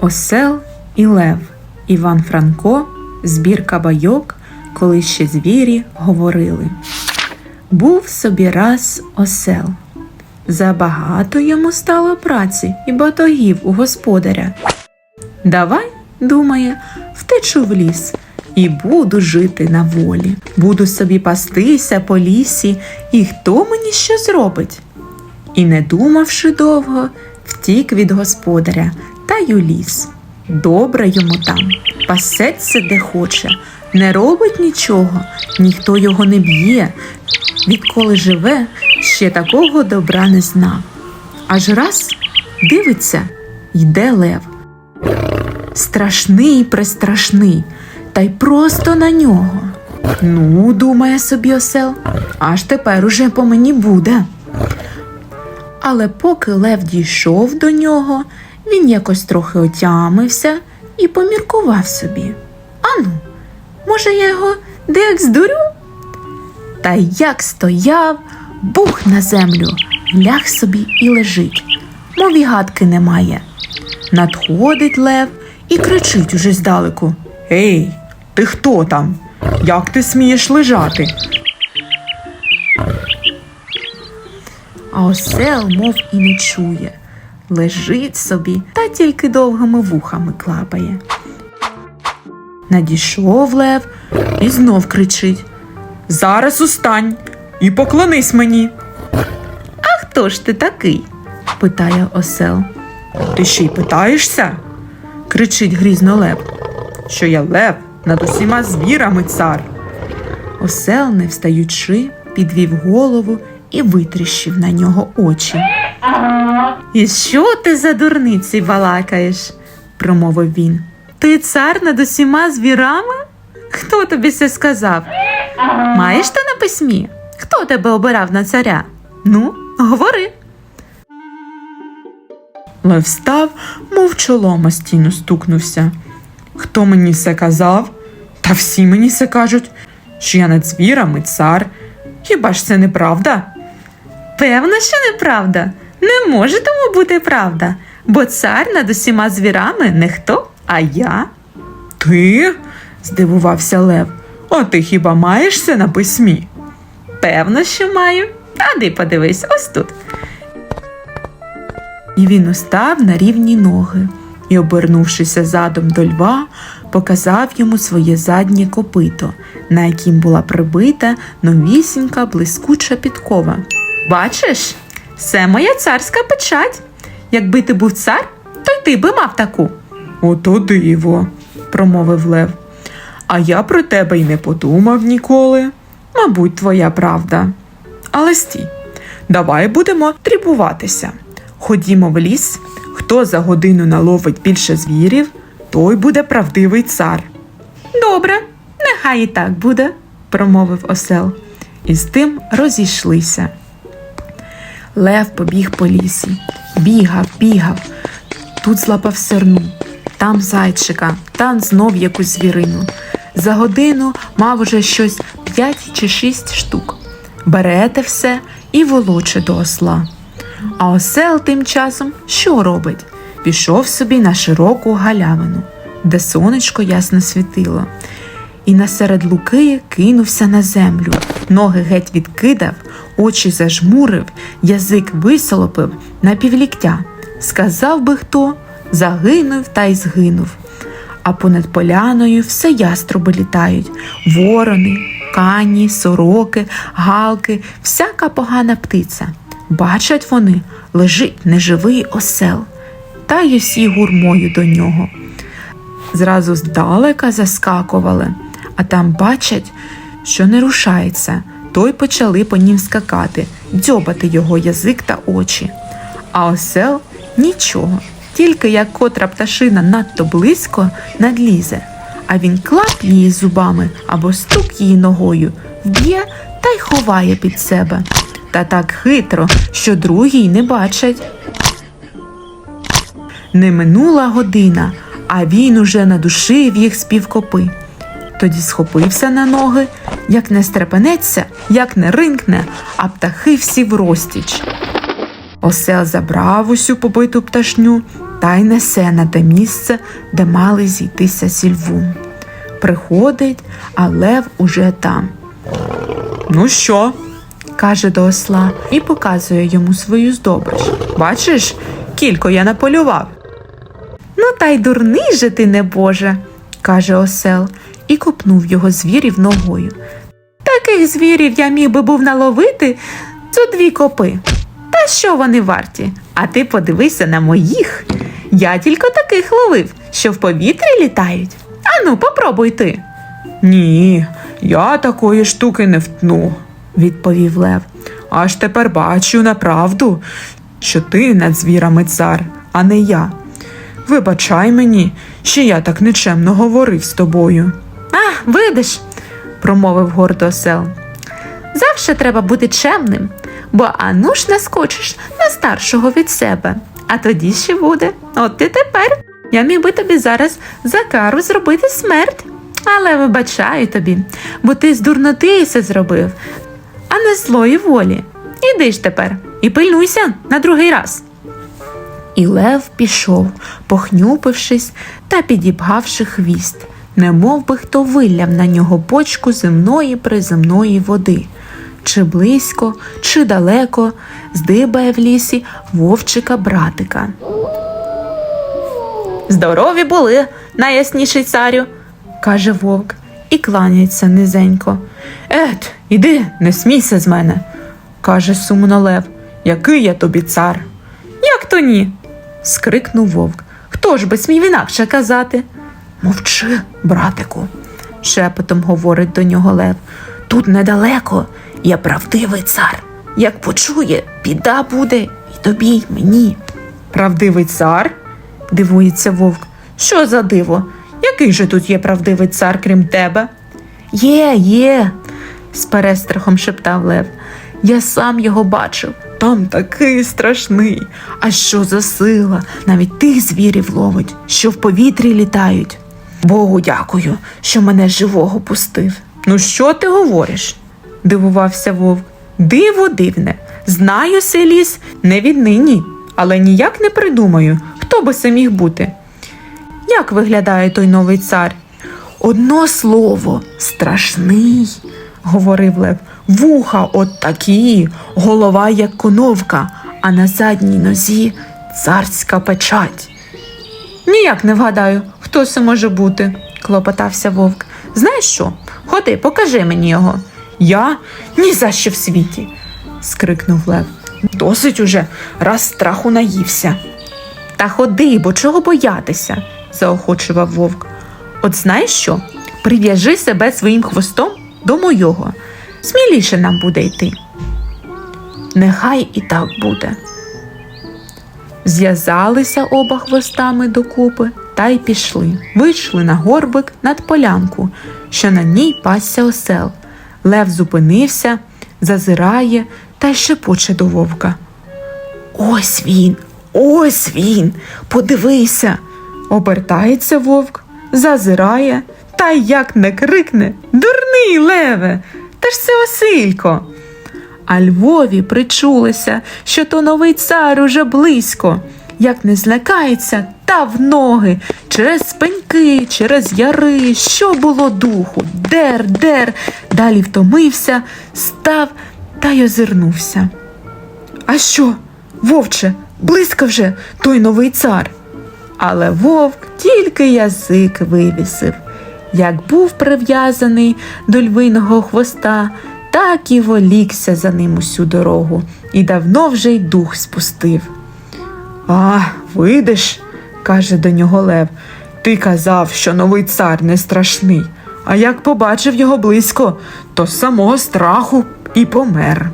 Осел і Лев Іван Франко, збірка байок, коли ще звірі говорили. Був собі раз осел. Забагато йому стало праці і батогів у господаря. Давай, думає, втечу в ліс і буду жити на волі. Буду собі пастися по лісі, і хто мені що зробить? І, не думавши довго, втік від господаря та й у ліс. Добре йому там, пасеться де хоче, не робить нічого, ніхто його не б'є. Відколи живе, ще такого добра не знав. Аж раз дивиться, йде лев. Страшний престрашний, та й просто на нього. Ну, думає собі осел, аж тепер уже по мені буде. Але поки Лев дійшов до нього, він якось трохи отямився і поміркував собі. Ану, може, я його деяк здурю? Та як стояв, бух на землю, ляг собі і лежить, мов і гадки немає. Надходить лев і кричить уже здалеку. Ей, ти хто там? Як ти смієш лежати? А осел, мов і не чує, лежить собі та тільки довгими вухами клапає. Надійшов лев і знов кричить. Зараз устань і поклонись мені. А хто ж ти такий? питає осел. Ти ще й питаєшся? Кричить грізно лев. Що я лев над усіма звірами цар. Осел, не встаючи, підвів голову і витріщив на нього очі. І що ти за дурниці балакаєш? промовив він. Ти цар над усіма звірами? Хто тобі це сказав? Маєш ти на письмі? Хто тебе обирав на царя? Ну, говори. Лев встав, мов чолом о стіну стукнувся. Хто мені все казав? Та всі мені все кажуть, що я над звірами цар. Хіба ж це неправда? Певно, що неправда. Не може тому бути правда, бо цар над усіма звірами не хто, а я. Ти? здивувався Лев. А ти хіба маєш це на письмі? Певно, що маю. А ти подивись, ось тут. І він устав на рівні ноги і, обернувшися задом до льва, показав йому своє заднє копито, на яким була прибита новісінька блискуча підкова. Бачиш, це моя царська печать. Якби ти був цар, то й ти би мав таку. Ото диво, промовив Лев. А я про тебе й не подумав ніколи. Мабуть, твоя правда. Але стій, давай будемо трібуватися. Ходімо в ліс, хто за годину наловить більше звірів, той буде правдивий цар. Добре, нехай і так буде, промовив осел. І з тим розійшлися. Лев побіг по лісі, бігав, бігав, тут злапав серну, там зайчика, там знов якусь звірину. За годину мав уже щось п'ять чи шість штук. Бере те все і волоче до осла. А осел тим часом що робить? Пішов собі на широку галявину, де сонечко ясно світило, і насеред луки кинувся на землю, ноги геть відкидав, очі зажмурив, язик висолопив на півліктя. Сказав би хто, загинув та й згинув. А понад поляною все яструби літають, ворони, кані, сороки, галки, всяка погана птиця. Бачать вони, лежить неживий осел, та й усі гурмою до нього. Зразу здалека заскакували, а там бачать, що не рушається, то й почали по нім скакати, дзьобати його язик та очі. А осел нічого, тільки як котра пташина надто близько надлізе, а він клап її зубами або стук її ногою, вб'є та й ховає під себе. Та так хитро, що другі й не бачать. Не минула година, а він уже надушив їх з півкопи. Тоді схопився на ноги, як не стрепенеться, як не ринкне, а птахи всі в розтіч. Осел забрав усю побиту пташню та й несе на те місце, де мали зійтися зі. Приходить, а лев уже там. Ну що? каже до осла і показує йому свою здобич. Бачиш, кілько я наполював. Ну, та й дурний же ти, небоже, каже осел, і копнув його звірів ногою. Таких звірів я міг би був наловити зо дві копи. Та що вони варті? А ти подивися на моїх. Я тільки таких ловив, що в повітрі літають. Ану, попробуй ти, Ні, я такої штуки не втну. відповів лев. Аж тепер бачу направду, що ти над звірами цар, а не я. Вибачай мені, що я так нечемно говорив з тобою. А, видиш, промовив гордо осел. Завше треба бути чемним, бо ану ж наскочиш на старшого від себе. А тоді ще буде. От ти тепер. Я міг би тобі зараз за кару зробити смерть. Але вибачаю тобі, бо ти з дурноти це зробив, а не злої волі. Іди ж тепер і пильнуйся на другий раз. І лев пішов, похнюпившись та підібгавши хвіст, немов би хто вилляв на нього бочку земної приземної води. Чи близько, чи далеко здибає в лісі вовчика братика. Здорові були, найясніший царю, каже вовк і кланяється низенько. Ет, іди, не смійся з мене, каже сумно лев. Який я тобі цар? Як то ні? скрикнув вовк. Хто ж би смів інакше казати? Мовчи, братику, шепотом говорить до нього лев. Тут недалеко є правдивий цар. Як почує, біда буде і тобі, й мені. Правдивий цар? Дивується вовк. Що за диво? Який же тут є правдивий цар, крім тебе? Є, є, з перестрахом шептав Лев. Я сам його бачив. Там такий страшний. А що за сила? Навіть тих звірів ловить, що в повітрі літають. Богу дякую, що мене живого пустив. Ну що ти говориш? дивувався вовк. Диво дивне. Знаю сей ліс не віднині, але ніяк не придумаю, хто би це міг бути. Як виглядає той новий цар? Одно слово, страшний, говорив Лев. Вуха от такі, голова як коновка, а на задній нозі царська печать. Ніяк не вгадаю, хто це може бути, клопотався вовк. Знаєш що? Ходи, покажи мені його. Я ні за що в світі. скрикнув Лев. Досить уже, раз страху наївся. Та ходи, бо чого боятися, заохочував вовк. От знаєш що? Прив'яжи себе своїм хвостом до мойого. Сміліше нам буде йти. Нехай і так буде. Зв'язалися оба хвостами докупи та й пішли. Вийшли на горбик над полянку, що на ній пасся осел. Лев зупинився, зазирає та й шепоче до вовка. Ось він, ось він, подивися. Обертається вовк, зазирає, та як не крикне Дурний леве, та ж це Василько. А Львові причулося, що то новий цар уже близько. Як не злякається, та в ноги, через пеньки, через яри, що було духу, дер, дер, далі втомився, став та й озирнувся. А що, вовче, близько вже той новий цар. Але вовк тільки язик вивісив. Як був прив'язаний до львиного хвоста, так і волікся за ним усю дорогу, і давно вже й дух спустив. А, видиш, каже до нього Лев. Ти казав, що новий цар не страшний, а як побачив його близько, то самого страху і помер.